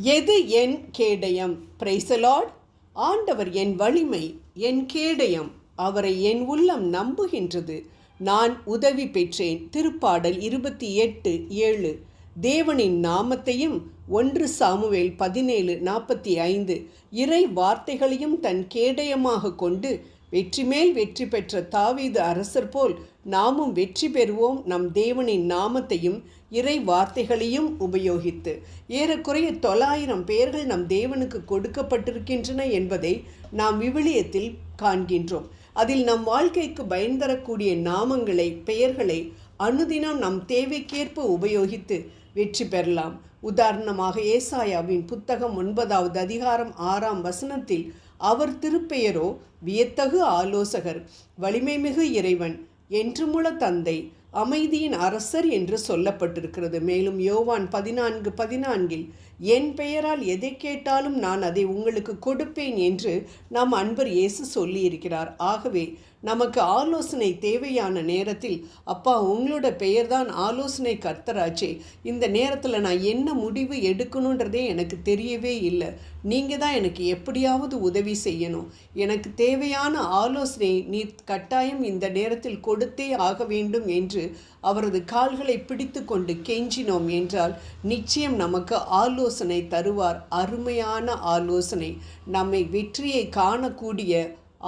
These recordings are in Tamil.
எது என் கேடயம்? பிரைசலாட் ஆண்டவர் என் வலிமை என் கேடயம். அவரை என் உள்ளம் நம்புகின்றது. நான் உதவி பெற்றேன். திருப்பாடல் இருபத்தி எட்டு ஏழு. தேவனின் நாமத்தையும் ஒன்று சாமுவேல் பதினேழு நாற்பத்தி ஐந்து. இறை வார்த்தைகளையும் தன் கேடயமாக கொண்டு வெற்றி மேல் வெற்றி பெற்ற தாவீது அரசர் போல் நாமும் வெற்றி பெறுவோம். நம் தேவனின் நாமத்தையும் இறை வார்த்தைகளையும் உபயோகித்து ஏறக்குறைய தொள்ளாயிரம் பெயர்கள் நம் தேவனுக்கு கொடுக்கப்பட்டிருக்கின்றன என்பதை நாம் விவிலியத்தில் காண்கின்றோம். அதில் நம் வாழ்க்கைக்கு பயன் தரக்கூடிய நாமங்களை பெயர்களை அனுதினம் நம் தேவைக்கேற்ப உபயோகித்து வெற்றி பெறலாம். உதாரணமாக ஏசாயாவின் புத்தகம் ஒன்பதாவது அதிகாரம் ஆறாம் வசனத்தில் அவர் திருப்பெயரோ வியத்தகு ஆலோசகர் வலிமைமிகு இறைவன் என்றுமுள்ள தந்தை அமைதியின் அரசர் என்று சொல்லப்பட்டிருக்கிறது. மேலும் யோவான் பதினான்கு பதினான்கில் என் பெயரால் எதை கேட்டாலும் நான் அதை உங்களுக்கு கொடுப்பேன் என்று நாம் அன்பர் இயேசு சொல்லியிருக்கிறார். ஆகவே நமக்கு ஆலோசனை தேவையான நேரத்தில் அப்பா உங்களோட பெயர்தான் ஆலோசனை கர்த்தராச்சே. இந்த நேரத்தில் நான் என்ன முடிவு எடுக்கணுன்றதே எனக்கு தெரியவே இல்லை. நீங்கள் தான் எனக்கு எப்படியாவது உதவி செய்யணும். எனக்கு தேவையான ஆலோசனை நீ கட்டாயம் இந்த நேரத்தில் கொடுத்தே ஆக வேண்டும் என்று அவரது கால்களை பிடித்து கொண்டு கெஞ்சினோம் என்றால் நிச்சயம் நமக்கு ஆலோசனை ஆலோசனை தருவார். அருமையான ஆலோசனை. நம்மை வெற்றியை காணக்கூடிய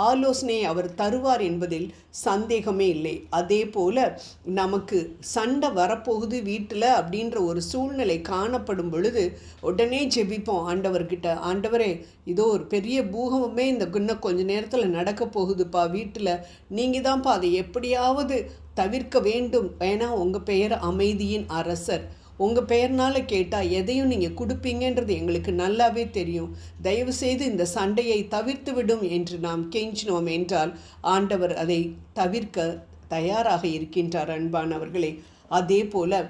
ஆலோசனையை அவர் தருவார் என்பதில் சந்தேகமே இல்லை. அதே போல் நமக்கு சண்டை வரப்போகுது வீட்டில் அப்படின்ற ஒரு சூழ்நிலை காணப்படும் பொழுது உடனே ஜெபிப்போம் ஆண்டவர்கிட்ட. ஆண்டவரே இதோ ஒரு பெரிய பூகமே இந்த இன்னும் கொஞ்ச நேரத்தில் நடக்க போகுதுப்பா வீட்டில். நீங்கள் தான்ப்பா அதை எப்படியாவது தவிர்க்க வேண்டும். ஏன்னா உங்கள் பெயர் அமைதியின் அரசர். உங்கள் பெயர்னால் கேட்டால் எதையும் நீங்கள் கொடுப்பீங்கன்றது எங்களுக்கு நல்லாவே தெரியும். தயவுசெய்து இந்த சண்டையை தவிர்த்து விடும் என்று நாம் கெஞ்சினோம் என்றால் ஆண்டவர் அதை தவிர்க்க தயாராக இருக்கின்றார் அன்பானவர்களே அதே போல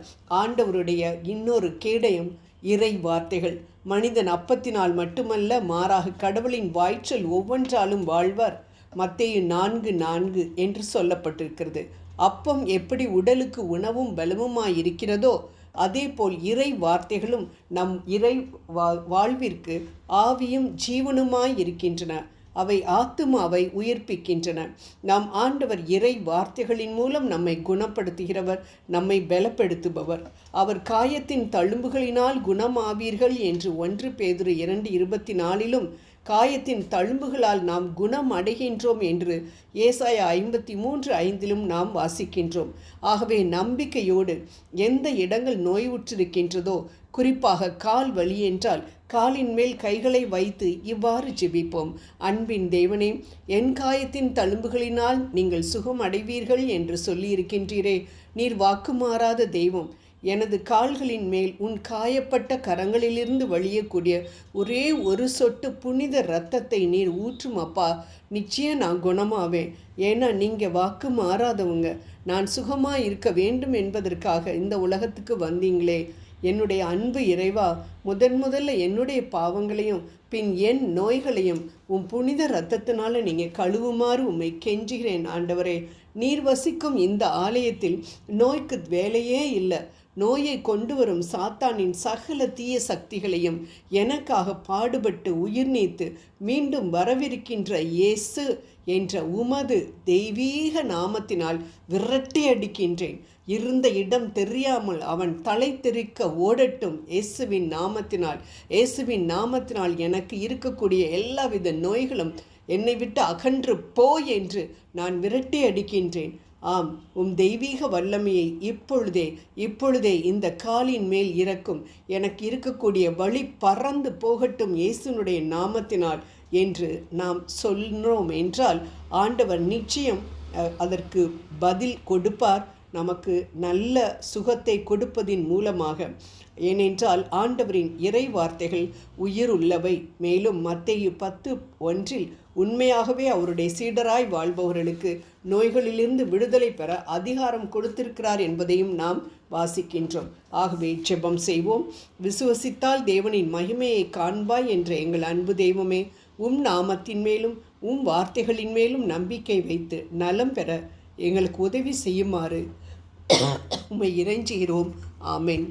ஆண்டவருடைய இன்னொரு கேடயம் இறை வார்த்தைகள். மனிதன் அப்பத்தினால் மட்டுமல்ல மாறாக கடவுளின் வாய்ச்சல் ஒவ்வொன்றாலும் வாழ்வார். மத்தேயு நான்கு நான்கு என்று சொல்லப்பட்டிருக்கிறது. அப்பம் எப்படி உடலுக்கு உணவும் பலமுமாய் இருக்கிறதோ அதேபோல் இறை வார்த்தைகளும் நம் இறை வா வாழ்விற்கு ஆவியும் ஜீவனுமாய் இருக்கின்றன. அவை ஆத்துமாவை உயிர்ப்பிக்கின்றன. நாம் ஆண்டவர் இறை வார்த்தைகளின் மூலம் நம்மை குணப்படுத்துகிறவர் நம்மை பலப்படுத்துபவர். அவர் காயத்தின் தழும்புகளினால் குணமாவீர்கள் என்று ஒன்று பேதுரு இரண்டு இருபத்தி நாலிலும் காயத்தின் தழும்புகளால் நாம் குணம் அடைகின்றோம் என்று ஏசாய ஐம்பத்தி மூன்று ஐந்திலும் நாம் வாசிக்கின்றோம். ஆகவே நம்பிக்கையோடு எந்த இடங்கள் நோய்வுற்றிருக்கின்றதோ குறிப்பாக கால் வலி என்றால் காலின் மேல் கைகளை வைத்து இவ்வாறு ஜெபிப்போம். அன்பின் தேவனே என் காயத்தின் தழும்புகளினால் நீங்கள் சுகம் அடைவீர்கள் என்று சொல்லியிருக்கின்றீரே. நீர் வாக்குமாறாத தெய்வம் எனது கால்களின் மேல் உன் காயப்பட்ட கரங்களிலிருந்து வழியக்கூடிய ஒரே ஒரு சொட்டு புனித இரத்தத்தை நீர் ஊற்றும் அப்பா. நிச்சயம் நான் குணமாவேன். ஏன்னா நீங்கள் வாக்கு மாறாதவங்க. நான் சுகமாக இருக்க வேண்டும் என்பதற்காக இந்த உலகத்துக்கு வந்தீங்களே. என்னுடைய அன்பு இறைவா முதன் முதல்ல என்னுடைய பாவங்களையும் பின் என் நோய்களையும் உன் புனித இரத்தத்தினால நீங்கள் கழுவுமாறு உம்மை கெஞ்சுகிறேன் ஆண்டவரே. நீர் வசிக்கும் இந்த ஆலயத்தில் நோய்க்கு வேலையே இல்லை. நோயை கொண்டு வரும் சாத்தானின் சகல தீய சக்திகளையும் எனக்காக பாடுபட்டு உயிர் நீத்து மீண்டும் வரவிருக்கின்ற இயேசு என்ற உமது தெய்வீக நாமத்தினால் விரட்டி அடிக்கின்றேன். இருந்த இடம் தெரியாமல் அவன் தலை தெரிக்க ஓடட்டும் இயேசுவின் நாமத்தினால். இயேசுவின் நாமத்தினால் எனக்கு இருக்கக்கூடிய எல்லாவித நோய்களும் என்னை விட்டு அகன்று போ என்று நான் விரட்டி அடிக்கின்றேன். ஆம் உம் தெய்வீக வல்லமையை இப்பொழுதே இப்பொழுதே இந்த காலின் மேல் இறக்கும். எனக்கு இருக்கக்கூடிய வழி பறந்து போகட்டும் இயேசுனுடைய நாமத்தினால் என்று நாம் சொல்கிறோம் என்றால் ஆண்டவர் நிச்சயம் அதற்கு பதில் கொடுப்பார். நமக்கு நல்ல சுகத்தை கொடுப்பதின் மூலமாக. ஏனென்றால் ஆண்டவரின் இறை வார்த்தைகள் உயிர் உள்ளவை மேலும் மத்திய பத்து ஒன்றில் உண்மையாகவே அவருடைய சீடராய் வாழ்பவர்களுக்கு நோய்களிலிருந்து விடுதலை பெற அதிகாரம் கொடுத்திருக்கிறார் என்பதையும் நாம் வாசிக்கின்றோம். ஆகவே ஜெபம் செய்வோம். விசுவசித்தால் தேவனின் மகிமையை காண்பாய் என்ற எங்கள் அன்பு தெய்வமே உம் நாமத்தின் மேலும் உம் வார்த்தைகளின் மேலும் நம்பிக்கை வைத்து நலம் பெற எங்களுக்கு உதவி செய்யுமாறு உம்மை இறைஞ்சுகிறோம். ஆமேன்.